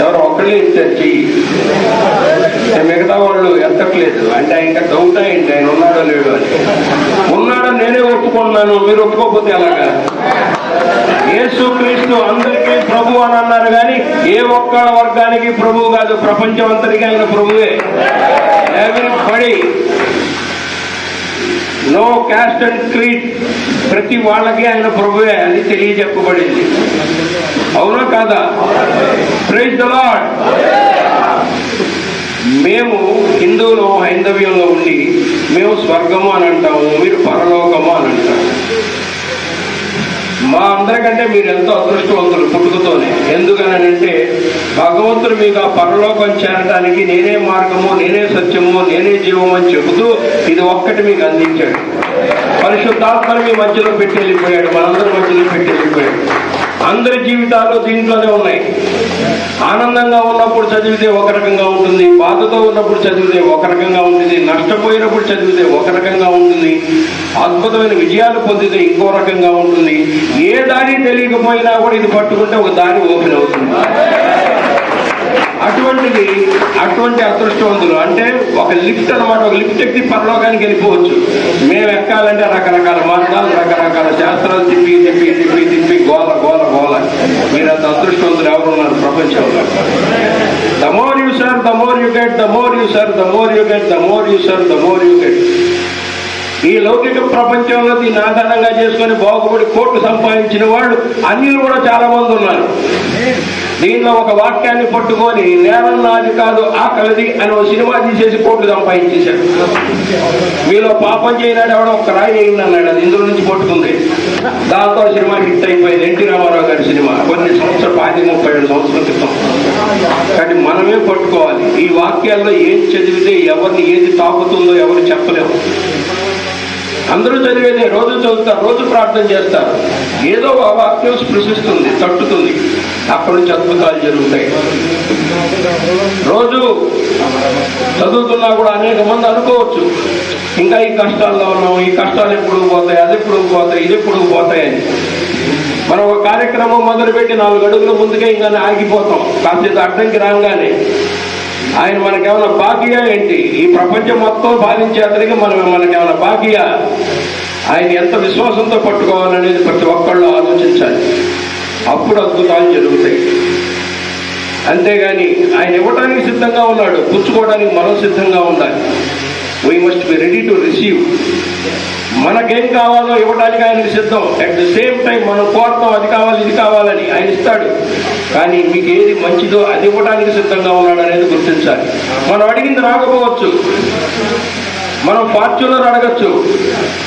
ఎవరు ఒక్కళ్ళే ఇచ్చారు మిగతా వాళ్ళు ఎత్తట్లేదు. అంటే ఇంకా డౌట్ అయింది ఆయన ఉన్నాడో లేడు అని. ఉన్నాడో నేనే ఒప్పుకున్నాను మీరు ఒప్పుకోకపోతే ఎలాగా? యేసు క్రీస్తు అందరికీ ప్రభు అని అన్నారు కానీ ఏ ఒక్క వర్గానికి ప్రభువు కాదు ప్రపంచం అంతటికీ ఆయన ప్రభువే. ఎవరి నో క్యాస్ట్ అండ్ క్రీడ్ ప్రతి వాళ్ళకి ఆయన ప్రభువే అని తెలియజెప్పబడింది. అవునా కాదా? ప్రైజ్ ద లార్డ్ మేము హిందువులో హైందవ్యంలో ఉండి మేము స్వర్గము అని అంటాము. మీరు పరలోక మా అందరికంటే మీరు ఎంతో అదృష్టవంతులు పుట్టుకతోనే. ఎందుకనంటే భగవంతుడు మీకు ఆ పరలోకం చేరడానికి నేనే మార్గము నేనే సత్యము నేనే జీవము అని చెబుతూ ఇది ఒక్కటి మీకు అందించాడు. పరిశుద్ధాత్మను మీ మధ్యలో పెట్టి వెళ్ళిపోయాడు మనందరి మధ్యలో పెట్టి వెళ్ళిపోయాడు అందరి జీవితాలు దీంట్లోనే ఉన్నాయి. ఆనందంగా ఉన్నప్పుడు చదివితే ఒక రకంగా ఉంటుంది బాధతో ఉన్నప్పుడు చదివితే ఒక రకంగా ఉంటుంది నష్టపోయినప్పుడు చదివితే ఒక రకంగా ఉంటుంది అద్భుతమైన విజయాలు పొందితే ఇంకో రకంగా ఉంటుంది. ఏ దారి తెలియకపోయినా కూడా ఇది పట్టుకుంటే ఒక దారి ఓపెన్ అవుతుంది. అటువంటిది అటువంటి అదృష్టవంతులు అంటే ఒక లిఫ్ట్ అనమాట ఒక లిఫ్ట్ ఎక్కి పరలోకానికి వెళ్ళిపోవచ్చు. మేము ఎక్కాలంటే రకరకాల మార్గాలు రకరకాల శాస్త్రాలు తిప్పి తిప్పి తిప్పి తిప్పి గోల గోల గోల. ఎవరు ఉన్నారు ప్రపంచంలో the more you serve the more you get the more you serve the more you get the more you serve the more you get ఈ లౌకిక ప్రపంచంలో దీన్ని ఆధారంగా చేసుకొని బాగుపడి కోట్లు సంపాదించిన వాళ్ళు అన్నిలు కూడా చాలా మంది ఉన్నారు. దీనిలో ఒక వాక్యాన్ని పట్టుకొని నేరం నాది కాదు ఆకలిది అని ఒక సినిమా తీసేసి కోట్లు సంపాదించేశాడు. మీలో పాపం చేయనాడు ఎవడో ఒక రాయి అయిందన్నాడు అది ఇందులో నుంచి పట్టుకుంది దాంతో సినిమా హిట్ అయిపోయింది. ఎన్టీ రామారావు గారి సినిమా. కొన్ని సంవత్సరాలు పాతి ముప్పై ఏడు సంవత్సరాల క్రితం. కానీ మనమే పట్టుకోవాలి. ఈ వాక్యాల్లో ఏం చదివితే ఎవరిని ఏది తాకుతుందో ఎవరు చెప్పలేము. అందరూ చదివేదే రోజు చదువుతారు రోజు ప్రార్థన చేస్తారు. ఏదో ఆ వాక్యం స్పృశిస్తుంది తట్టుతుంది. అక్కడి నుంచి అద్భుతాలు జరుగుతాయి. రోజు చదువుతున్నా కూడా అనేక మంది అనుకోవచ్చు. ఇంకా ఈ కష్టాల్లో ఉన్నాం ఈ కష్టాలు ఎప్పుడు పోతాయి అది ఎప్పుడు పోతాయి ఇది ఎప్పుడు పోతాయని మనం ఒక కార్యక్రమం మొదలుపెట్టి నాలుగు అడుగుల ముందుకే ఇంకా ఆగిపోతాం. కాసేపు అడ్డంకి రాగానే ఆయన మనకేమైనా బాకీయా ఏంటి? ఈ ప్రపంచం మొత్తం బాధించే అతనికి మనం మనకేమైనా బాకీయా? ఆయన ఎంత విశ్వాసంతో పట్టుకోవాలనేది ప్రతి ఒక్కళ్ళు ఆలోచించాలి. అప్పుడు అద్భుతాలు జరుగుతాయి. అంతేగాని ఆయన ఇవ్వడానికి సిద్ధంగా ఉన్నాడు. పుచ్చుకోవడానికి మనం సిద్ధంగా ఉండాలి. We must be ready to receive మనకేం కావాలో ఇవ్వడానికి ఆయనకు సిద్ధం. అట్ ద సేమ్ టైం మనం కోరుతాం అది కావాలి ఇది కావాలని ఇస్తాడు కానీ మీకు ఏది మంచిదో అది ఇవ్వడానికి సిద్ధంగా ఉన్నాడు అనేది గుర్తించాలి. మనం అడిగింది రాకపోవచ్చు. మనం ఫార్చునర్ అడగచ్చు.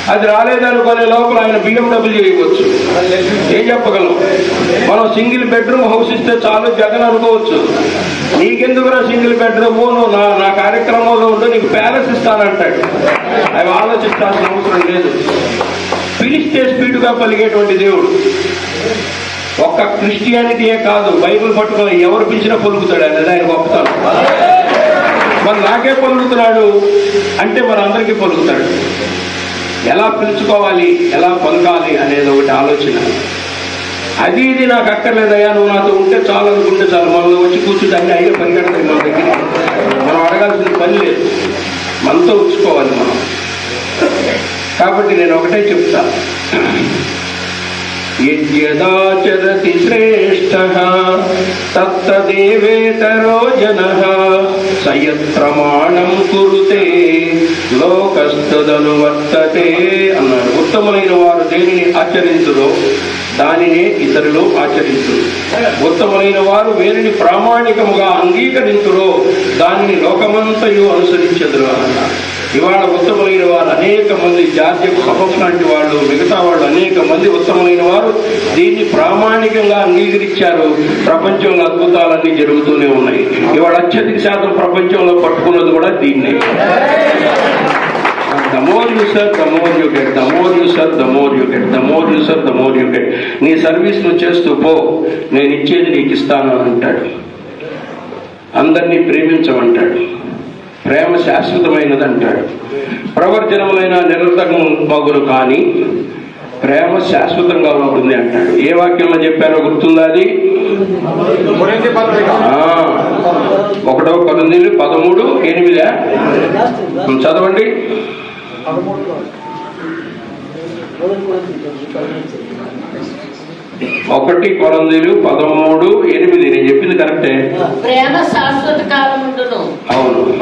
అది రాలేదనుకునే లోపల ఆయన బిఎండబ్ల్యూ ఇవ్వచ్చు ఏం చెప్పగలం? మనం సింగిల్ బెడ్రూమ్ హౌస్ ఇస్తే చాలు జగన్ అనుకోవచ్చు. నీకెందుకురా సింగిల్ బెడ్రూమ్? నువ్వు నా నా కార్యక్రమంలో ఉంటూ నీకు ప్యాలెస్ ఇస్తానంటాడు. అవి ఆలోచించాల్సిన అవసరం లేదు. పిలిస్తే స్పీడ్గా పలిగేటువంటి దేవుడు. ఒక్క క్రిస్టియానిటీయే కాదు బైబిల్ పట్టుకుని ఎవరు పిలిచినా పలుకుతాడు అనేది ఆయన గొప్పతనం మరి నాకే పలుకుతున్నాడు అంటే మరి అందరికీ పలుకుతాడు ఎలా పిలుచుకోవాలి ఎలా పొలకాలి అనేది ఒకటి ఆలోచన. అది ఇది నాకు అక్కర్లేదయ్యా నువ్వు నాతో ఉంటే చాలు అనుకుంటే చాలు. మనలో వచ్చి కూర్చుంటే అన్ని అయ్యే కడతాయి మన దగ్గర మనం అడగాల్సిన పని లేదు. మనతో ఉంచుకోవాలి మనం. కాబట్టి నేను ఒకటే చెప్తా. యద్యదాచరతి శ్రేష్ఠ తత్తదేవేతరో జన సయత్ప్రమాణం కురుతే లోకస్తదను వర్తతే అన్నారు. ఉత్తములైన వారు దేనిని ఆచరించురో దానినే ఇతరులు ఆచరించురు. ఉత్తములైన వారు వేరిని ప్రామాణికముగా అంగీకరించురో దానిని లోకమంతయు అనుసరించదురు అన్నారు. ఇవాళ ఉత్తములైన వారు అనేక మంది జాతీయ సభం లాంటి వాళ్ళు మిగతా వాళ్ళు అనేక మంది ఉత్తములైన వారు. దీన్ని ప్రామాణికంగా అంగీకరించారు. ప్రపంచంలో అద్భుతాలన్నీ జరుగుతూనే ఉన్నాయి. ఇవాళ అత్యధిక శాతం ప్రపంచంలో పట్టుకున్నది కూడా దీన్నే. The more you serve the more you get the more you get the more you get నీ సర్వీస్ నువ్వు చేస్తూ పో. నేను ఇచ్చేది నీకు ఇస్తాను అంటాడు. అందరినీ ప్రేమించమంటాడు. ప్రేమ శాశ్వతమైనది అంటాడు ప్రవర్జనములైన నిరర్ధకం మగురు కానీ ప్రేమ శాశ్వతంగా ఉంటుంది అంటాడు. ఏ వాక్యంలో చెప్పారో గుర్తుందా అది? కొరింథీ పత్రిక. ఆ, ఒకటో కొరింథీలు పదమూడు ఎనిమిదా? చదవండి. ఒకటి కొరందీలు పదమూడు ఎనిమిది. నేను చెప్పింది కరెక్టే? ప్రేమ శాశ్వత కాలముండును. అవును.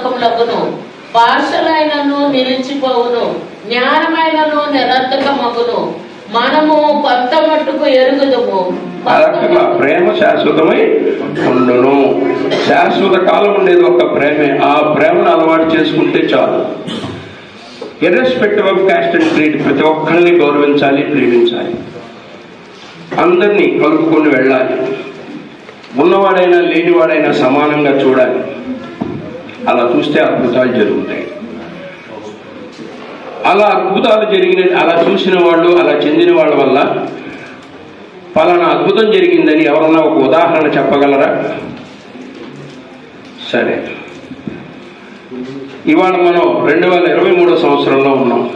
నిరర్థకములగును భాషలైనను నిలిచిపోవును. జ్ఞానమైనను నిరర్థకమగును. మనము కొత్త మట్టుకు ఎరుగుదము ప్రేమ శాశ్వతమై ఉండును. శాశ్వత కాలం ఉండేది ఒక ప్రేమే. ఆ ప్రేమను అలవాటు చేసుకుంటే చాలు. Irrespective of caste and creed ప్రతి ఒక్కరిని గౌరవించాలి ప్రేమించాలి. అందరినీ కలుపుకొని వెళ్ళాలి. ఉన్నవాడైనా లేనివాడైనా సమానంగా చూడాలి. అలా చూస్తే అద్భుతాలు జరుగుతాయి. అలా అద్భుతాలు జరిగిన అలా చూసిన వాళ్ళు అలా చెందిన వాళ్ళ వల్ల పలానా అద్భుతం జరిగిందని ఎవరన్నా ఒక ఉదాహరణ చెప్పగలరా? సరే. ఇవాళ మనం రెండు వేల ఇరవై మూడో సంవత్సరంలో ఉన్నాం.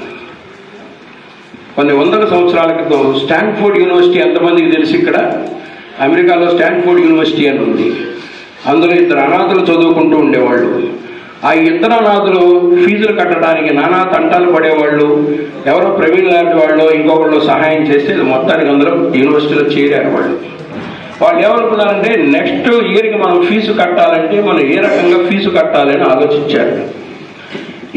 కొన్ని వందల సంవత్సరాల క్రితం స్టాన్ఫోర్డ్ యూనివర్సిటీ ఎంతమందికి తెలిసి ఇక్కడ? అమెరికాలో స్టాన్ఫోర్డ్ యూనివర్సిటీ అని ఉంది. అందులో ఇద్దరు అనాథలు చదువుకుంటూ ఉండేవాళ్ళు. ఆ ఇద్దరు ఫీజులు కట్టడానికి నానా తంటాలు పడేవాళ్ళు ఎవరో ప్రవీణ్ లాంటి వాళ్ళు ఇంకొకళ్ళు సహాయం చేస్తే ఇది మొత్తానికి అందరూ యూనివర్సిటీలో చేరారు వాళ్ళు. వాళ్ళు ఏమనుకున్నారంటే నెక్స్ట్ ఇయర్కి మనం ఫీజు కట్టాలంటే మనం ఏ రకంగా ఫీజు కట్టాలని ఆలోచించారు.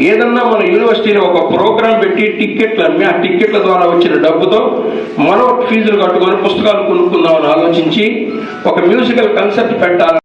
ఏదన్నా మన యూనివర్సిటీలో ఒక ప్రోగ్రాం పెట్టి టిక్కెట్లు అమ్మి ఆ టిక్కెట్ల ద్వారా వచ్చిన డబ్బుతో మరో ఫీజులు కట్టుకొని పుస్తకాలు కొనుక్కుందామని ఆలోచించి ఒక మ్యూజికల్ కన్సెప్ట్ పెట్టాలి